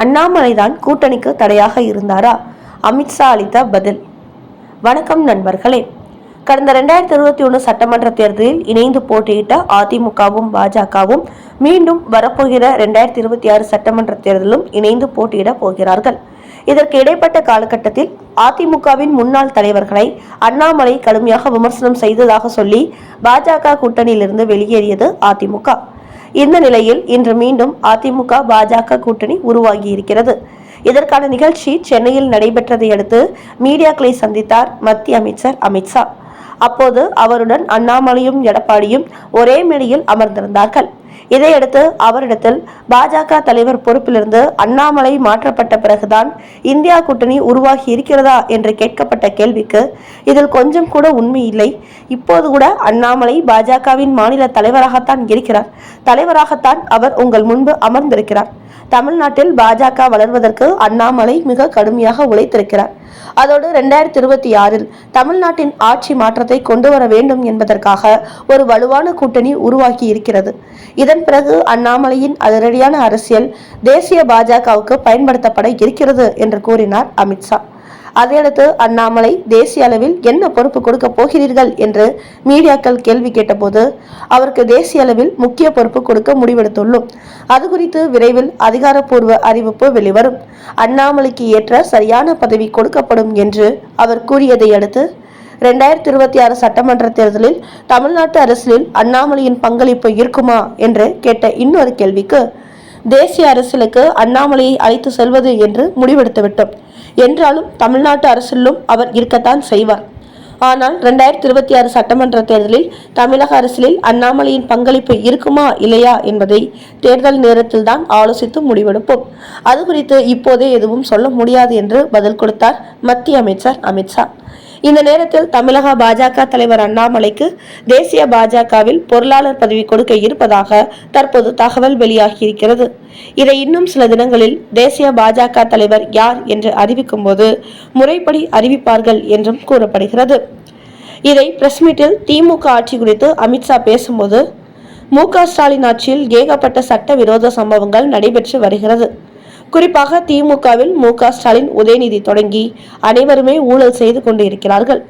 அண்ணாமலைதான் கூட்டணிக்கு தடையாக இருந்தாரா? அமித்ஷா அளித்த பதில். வணக்கம் நண்பர்களே. கடந்த ரெண்டாயிரத்தி இருபத்தி ஒன்று சட்டமன்ற தேர்தலில் இணைந்து போட்டியிட்ட அதிமுகவும் பாஜகவும் மீண்டும் வரப்போகிற ரெண்டாயிரத்தி இருபத்தி ஆறு சட்டமன்ற தேர்தலும் இணைந்து போட்டியிட போகிறார்கள். இதற்கு இடைப்பட்ட காலகட்டத்தில் அதிமுகவின் முன்னாள் தலைவர்களை அண்ணாமலை கடுமையாக விமர்சனம் செய்ததாக சொல்லி பாஜக கூட்டணியிலிருந்து வெளியேறியது அதிமுக. இந்த நிலையில் இன்று மீண்டும் அதிமுக பாஜக கூட்டணி உருவாகி இருக்கிறது இதற்கான நிகழ்ச்சி சென்னையில் நடைபெற்றதை அடுத்து மீடியாக்களை சந்தித்தார் மத்திய அமைச்சர் அமித்ஷா அப்போது அவருடன் அண்ணாமலையும் எடப்பாடியும் ஒரே மேடையில் அமர்ந்திருந்தார்கள். இதையடுத்து அவரிடத்தில் பாஜக தலைவர் பொறுப்பிலிருந்து அண்ணாமலை மாற்றப்பட்ட பிறகுதான் இந்தியா கூட்டணி உருவாகி இருக்கிறதா என்று கேட்கப்பட்ட கேள்விக்கு இதில் கொஞ்சம் கூட உண்மை இல்லை. இப்போது கூட அண்ணாமலை பாஜகவின் மாநில தலைவராகத்தான் இருக்கிறார். தலைவராகத்தான் அவர் உங்கள் முன்பு அமர்ந்திருக்கிறார். தமிழ்நாட்டில் பாஜக வளர்வதற்கு அண்ணாமலை மிக கடுமையாக உழைத்திருக்கிறார். அதோடு ரெண்டாயிரத்தி இருபத்தி ஆறில் தமிழ்நாட்டின் ஆட்சி மாற்றத்தை கொண்டு வர வேண்டும் என்பதற்காக ஒரு வலுவான கூட்டணி உருவாக்கி இருக்கிறது. இதன் பிறகு அண்ணாமலையின் அதிரடியான அரசியல் தேசிய பாஜகவுக்கு பயன்படுத்தப்பட இருக்கிறது என்று கூறினார் அமித்ஷா. அதையடுத்து அண்ணாமலை தேசிய அளவில் என்ன பொறுப்பு கொடுக்க போகிறீர்கள் என்று மீடியாக்கள் கேள்வி கேட்டபோது அவருக்கு தேசிய அளவில் முக்கிய பொறுப்பு கொடுக்க முடிவெடுத்துள்ளோம். அது குறித்து விரைவில் அதிகாரப்பூர்வ அறிவிப்பு வெளிவரும். அண்ணாமலைக்கு ஏற்ற சரியான பதவி கொடுக்கப்படும் என்று அவர் கூறியதை அடுத்து ரெண்டாயிரத்தி இருபத்தி ஆறு சட்டமன்ற தேர்தலில் தமிழ்நாட்டு அரசியலில் அண்ணாமலையின் பங்களிப்பு இருக்குமா என்று கேட்ட இன்னொரு கேள்விக்கு தேசிய அரசியலுக்கு அண்ணாமலையை அழைத்து செல்வது என்று முடிவெடுத்துவிட்டோம். என்றாலும் தமிழ்நாட்டு அரசிலும் அவர் இருக்கத்தான் செய்வார். ஆனால் ரெண்டாயிரத்தி இருபத்தி ஆறு சட்டமன்ற தேர்தலில் தமிழக அரசியலில் அண்ணாமலையின் பங்களிப்பு இருக்குமா இல்லையா என்பதை தேர்தல் நேரத்தில் தான் ஆலோசித்து முடிவெடுப்போம். அது குறித்து இப்போதே எதுவும் சொல்ல முடியாது என்று பதில் கொடுத்தார் மத்திய அமைச்சர் அமித்ஷா. இந்த நேரத்தில் தமிழக பாஜக தலைவர் அண்ணாமலைக்கு தேசிய பாஜகவில் பொருளாளர் பதவி கொடுக்க இருப்பதாக தற்போது தகவல் வெளியாகியிருக்கிறது. இதை இன்னும் சில தினங்களில் தேசிய பாஜக தலைவர் யார் என்று அறிவிக்கும் போது முறைப்படி அறிவிப்பார்கள் என்றும் கூறப்படுகிறது. இதை பிரஸ் மீட்டில் திமுக ஆட்சி குறித்து அமித்ஷா பேசும்போது மு க ஸ்டாலின் ஆட்சியில் ஏகப்பட்ட சட்டவிரோத சம்பவங்கள் நடைபெற்று வருகிறது. குறிப்பாக திமுகவில் மு ஸ்டாலின் உதயநிதி தொடங்கி அனைவருமே ஊழல் செய்து கொண்டு இருக்கிறார்கள்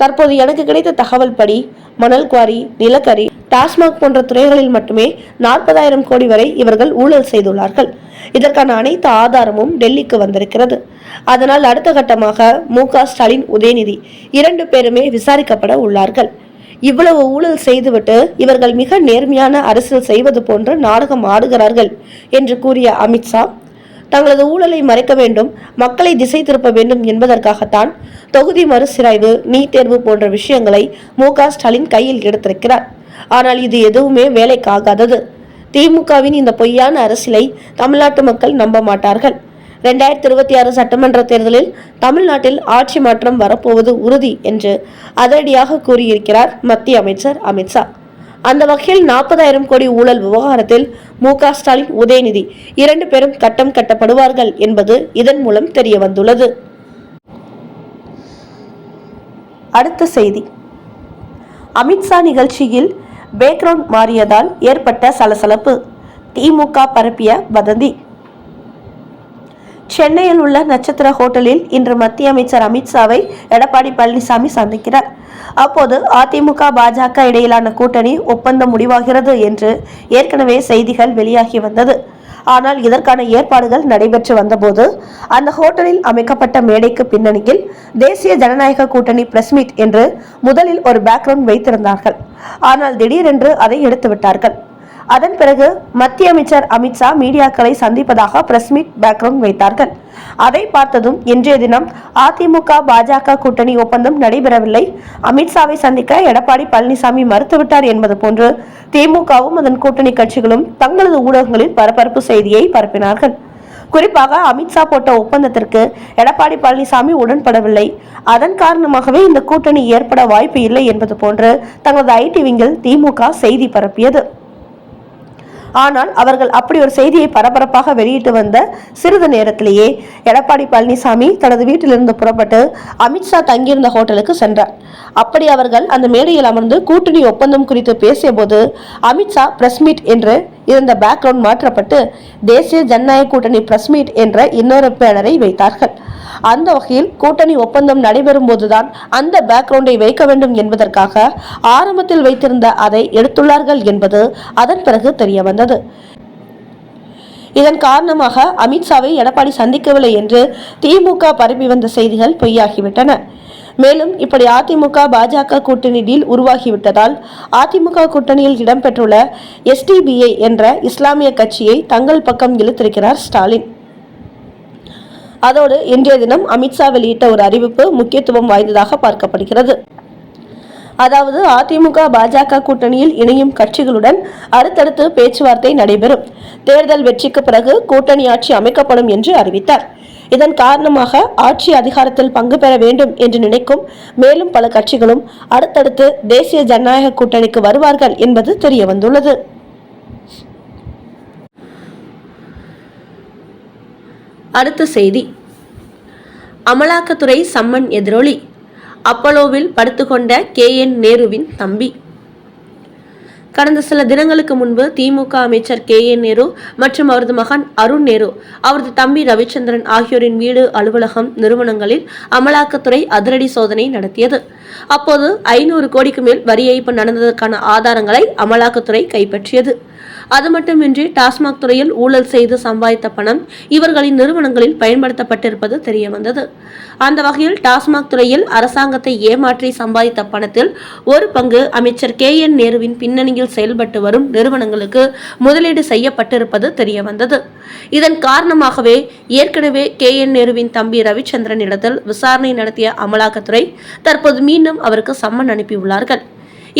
தற்போது எனக்கு கிடைத்த தகவல் படி மணல் குவாரி நிலக்கரி டாஸ்மாக் போன்ற துறைகளில் மட்டுமே நாற்பதாயிரம் கோடி வரை இவர்கள் ஊழல் செய்துள்ளார்கள். இதற்கான அனைத்து ஆதாரமும் டெல்லிக்கு வந்திருக்கிறது. அதனால் அடுத்த கட்டமாக மு ஸ்டாலின் உதயநிதி இரண்டு பேருமே விசாரிக்கப்பட உள்ளார்கள். இவ்வளவு ஊழல் செய்துவிட்டு இவர்கள் மிக நேர்மையான அரசியல் செய்வது போன்று நாடகம் ஆடுகிறார்கள் என்று கூறிய அமித்ஷா தங்களது ஊழலை மறைக்க வேண்டும் மக்களை திசை திருப்ப வேண்டும் என்பதற்காகத்தான் தொகுதி மறுசீராய்வு நீட் தேர்வு போன்ற விஷயங்களை மு ஸ்டாலின் கையில் எடுத்திருக்கிறார். ஆனால் இது எதுவுமே வேலைக்காகாதது. திமுகவின் இந்த பொய்யான அரசியலை தமிழ்நாட்டு மக்கள் நம்ப மாட்டார்கள். ரெண்டாயிரத்தி இருபத்தி ஆறு சட்டமன்ற தேர்தலில் தமிழ்நாட்டில் ஆட்சி மாற்றம் வரப்போவது உறுதி என்று அதிரடியாக கூறியிருக்கிறார் மத்திய அமைச்சர் அமித்ஷா. அந்த வகையில் நாற்பதாயிரம் கோடி ஊழல் விவகாரத்தில் மு க ஸ்டாலின் உதயநிதி. இரண்டு பேரும் கட்டம் கட்டப்படுவார்கள் என்பது இதன் மூலம் தெரிய வந்துள்ளது அடுத்த செய்தி. அமித்ஷா நிகழ்ச்சியில் பேக்ரவுண்ட் மாறியதால் ஏற்பட்ட சலசலப்பு. திமுக பரப்பிய வதந்தி. சென்னையில் உள்ள நட்சத்திர ஹோட்டலில் இன்று மத்திய அமைச்சர் அமித்ஷாவை எடப்பாடி பழனிசாமி சந்திக்கிறார். அப்போது அதிமுக பாஜக இடையிலான கூட்டணி ஒப்பந்தம் முடிவாகிறது என்று ஏற்கனவே செய்திகள் வெளியாகி வந்தது. ஆனால் இதற்கான ஏற்பாடுகள் நடைபெற்று வந்தபோது அந்த ஹோட்டலில் அமைக்கப்பட்ட மேடைக்கு பின்னணியில் தேசிய ஜனநாயக கூட்டணி பிரஸ் மீட் என்று முதலில் ஒரு பேக்ரவுண்ட் வைத்திருந்தார்கள். ஆனால் திடீரென்று அதை எடுத்து விட்டார்கள் அதன் பிறகு மத்திய அமைச்சர் அமித்ஷா மீடியாக்களை சந்திப்பதாக பிரஸ் மீட் பேக்ரவுண்ட் வைத்தார்கள். அதை பார்த்ததும் இன்றைய தினம் அதிமுக பாஜக கூட்டணி ஒப்பந்தம் நடைபெறவில்லை. அமித்ஷாவை சந்திக்க எடப்பாடி பழனிசாமி மறுத்துவிட்டார் என்பது போன்று திமுகவும் அதன் கூட்டணி கட்சிகளும் தங்களது ஊடகங்களில் பரபரப்பு செய்தியை பரப்பினார்கள். குறிப்பாக அமித்ஷா போட்ட ஒப்பந்தத்திற்கு எடப்பாடி பழனிசாமி உடன்படவில்லை. அதன் காரணமாகவே இந்த கூட்டணி ஏற்பட வாய்ப்பு இல்லை என்பது போன்று தங்களது ஐடி விங்கில் திமுக செய்தி பரப்பியது. ஆனால் அவர்கள் அப்படி ஒரு செய்தியை பரபரப்பாக வெளியிட்டு வந்த சிறிது நேரத்திலேயே எடப்பாடி பழனிசாமி தனது வீட்டிலிருந்து புறப்பட்டு அமித்ஷா தங்கியிருந்த ஹோட்டலுக்கு சென்றார். அப்படி அவர்கள் அந்த மேடையில் அமர்ந்து கூட்டணி ஒப்பந்தம் குறித்து பேசிய போது அமித்ஷா பிரஸ் மீட் என்று இருந்த பேக்ரவுண்ட் மாற்றப்பட்டு தேசிய ஜனநாயக கூட்டணி பிரஸ் மீட் என்ற இன்னொரு பேனரை வைத்தார்கள். அந்த வகையில் கூட்டணி ஒப்பந்தம் நடைபெறும் போதுதான் அந்த பேக்ரவுண்டை வைக்க வேண்டும் என்பதற்காக ஆரம்பத்தில் வைத்திருந்த அதை எடுத்துள்ளார்கள் என்பது அதன் பிறகு தெரிய வந்தது இதன் காரணமாக அமித்ஷாவை எடப்பாடி சந்திக்கவில்லை என்று திமுக பரப்பி வந்த செய்திகள் பொய்யாகிவிட்டன. மேலும் இப்படி அதிமுக பாஜக கூட்டணி டீல் உருவாகிவிட்டதால் அதிமுக கூட்டணியில் இடம்பெற்றுள்ள எஸ்டிபிஐ என்ற இஸ்லாமிய கட்சியை தங்கள் பக்கம் இழுத்திருக்கிறார் ஸ்டாலின். அதோடு இன்றைய தினம் அமித்ஷா வெளியிட்ட ஒரு அறிவிப்பு முக்கியத்துவம் வாய்ந்ததாக பார்க்கப்படுகிறது. அதாவது அதிமுக பாஜக கூட்டணியில் இணையும் கட்சிகளுடன் அடுத்தடுத்து பேச்சுவார்த்தை நடைபெறும். தேர்தல் வெற்றிக்கு பிறகு கூட்டணி ஆட்சி அமைக்கப்படும் என்று அறிவித்தார். இதன் காரணமாக ஆட்சி அதிகாரத்தில் பங்கு பெற வேண்டும் என்று நினைக்கும் மேலும் பல கட்சிகளும் அடுத்தடுத்து தேசிய ஜனநாயக கூட்டணிக்கு வருவார்கள் என்பது தெரிய வந்துள்ளது அடுத்த செய்தி. அமலாக்கத்துறை சம்மன் எதிரொலி. அப்பலோவில் படுத்துக்கொண்ட கே என் நேருவின் தம்பி. கடந்த சில தினங்களுக்கு முன்பு திமுக அமைச்சர் கே என் நேரு மற்றும் அவரது மகன் அருண் நேரு அவரது தம்பி ரவிச்சந்திரன் ஆகியோரின் வீடு அலுவலகம் நிறுவனங்களில் அமலாக்கத்துறை அதிரடி சோதனை நடத்தியது. அப்போது ஐநூறு கோடிக்கு மேல் வரி ஏய்ப்பு நடந்ததற்கான ஆதாரங்களை அமலாக்கத்துறை கைப்பற்றியது. அது மட்டுமின்றி டாஸ்மாக் துறையில் ஊழல் செய்து சம்பாதித்த பணம் இவர்களின் நிறுவனங்களில் பயன்படுத்தப்பட்டிருப்பது தெரியவந்தது. அந்த வகையில் டாஸ்மாக் துறையில் அரசாங்கத்தை ஏமாற்றி சம்பாதித்த பணத்தில் ஒரு பங்கு அமைச்சர் கே என் நேருவின் பின்னணியில் செயல்பட்டு வரும் நிறுவனங்களுக்கு முதலீடு செய்யப்பட்டிருப்பது தெரியவந்தது. இதன் காரணமாகவே ஏற்கனவே கே என் நேருவின் தம்பி ரவிச்சந்திரன் இடத்தில் விசாரணை நடத்திய அமலாக்கத்துறை தற்போது மீண்டும் அவருக்கு சம்மன் அனுப்பியுள்ளார்கள்.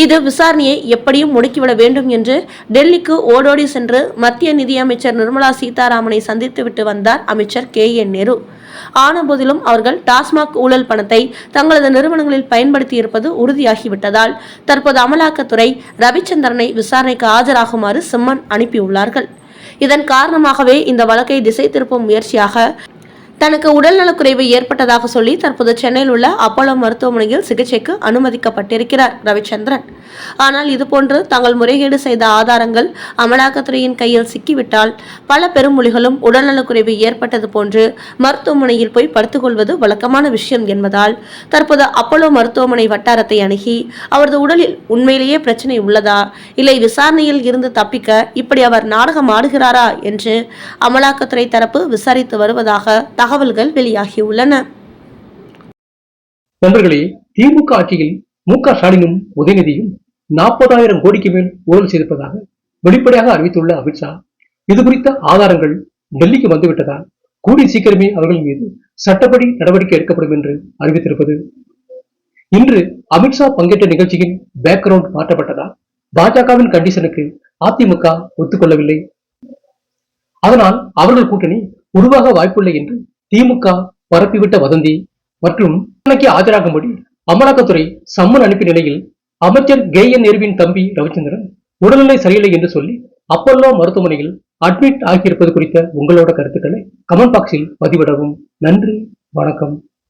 இது விசாரணையை எப்படியும் முடுக்கிவிட வேண்டும் என்று டெல்லிக்கு ஓடோடி சென்று மத்திய நிதியமைச்சர் நிர்மலா சீதாராமனை சந்தித்துவிட்டு வந்தார் அமைச்சர் கே என் நேரு. ஆனபோதிலும் அவர்கள் டாஸ்மாக் ஊழல் பணத்தை தங்களது நிறுவனங்களில் பயன்படுத்தியிருப்பது உறுதியாகிவிட்டதால் தற்போது அமலாக்கத்துறை ரவிச்சந்திரனை விசாரணைக்கு ஆஜராகுமாறு சிம்மன் அனுப்பியுள்ளார்கள். இதன் காரணமாகவே இந்த வழக்கை திசை திருப்பும் முயற்சியாக தனக்கு உடல்நலக்குறைவு ஏற்பட்டதாக சொல்லி தற்போது சென்னையில் உள்ள அப்போலோ மருத்துவமனையில் சிகிச்சைக்கு அனுமதிக்கப்பட்டிருக்கிறார் ரவிச்சந்திரன். ஆனால் இதுபோன்று தாங்கள் முறைகேடு செய்த ஆதாரங்கள் அமலாக்கத்துறையின் கையில் சிக்கிவிட்டால் பல பெருமொழிகளும் உடல்நலக்குறைவு ஏற்பட்டது போன்று மருத்துவமனையில் போய் படுத்துக்கொள்வது வழக்கமான விஷயம் என்பதால் தற்போது அப்போலோ மருத்துவமனை வட்டாரத்தை அணுகி அவரது உடலில் உண்மையிலேயே பிரச்சனை உள்ளதா இல்லை விசாரணையில் இருந்து தப்பிக்க இப்படி அவர் நாடகம் ஆடுகிறாரா என்று அமலாக்கத்துறை தரப்பு விசாரித்து வருவதாக தகவல்கள் வெளியாகியுள்ளன. நண்பர்களே திமுக ஆட்சியில் மு க ஸ்டாலினும் உதயநிதியும் நாற்பதாயிரம் கோடிக்கு மேல் ஊழல் செய்திருப்பதாக வெளிப்படையாக அறிவித்துள்ள அமித்ஷா இது குறித்த ஆதாரங்கள் டெல்லிக்கு வந்துவிட்டதால் கூடிய சீக்கிரமே அவர்கள் மீது சட்டப்படி நடவடிக்கை எடுக்கப்படும் என்று அறிவித்திருப்பது. இன்று அமித்ஷா பங்கேற்ற நிகழ்ச்சியின் பேக்ரவுண்ட் மாற்றப்பட்டதால் பாஜகவின் கண்டிஷனுக்கு அதிமுக ஒத்துக்கொள்ளவில்லை. அதனால் அவர்கள் கூட்டணி உருவாக வாய்ப்பில்லை என்று திமுக பரப்பிவிட்ட வதந்தி மற்றும் விசாரணைக்கு ஆஜராகும்படி அமலாக்கத்துறை சம்மன் அனுப்பிய நிலையில் அமைச்சர் கே என் நேருவின் தம்பி ரவிச்சந்திரன் உடல்நிலை சரியில்லை என்று சொல்லி அப்பல்லோ மருத்துவமனையில் அட்மிட் ஆகியிருப்பது குறித்த உங்களோட கருத்துக்களை கமெண்ட் பாக்ஸில் பதிவிடவும். நன்றி வணக்கம்.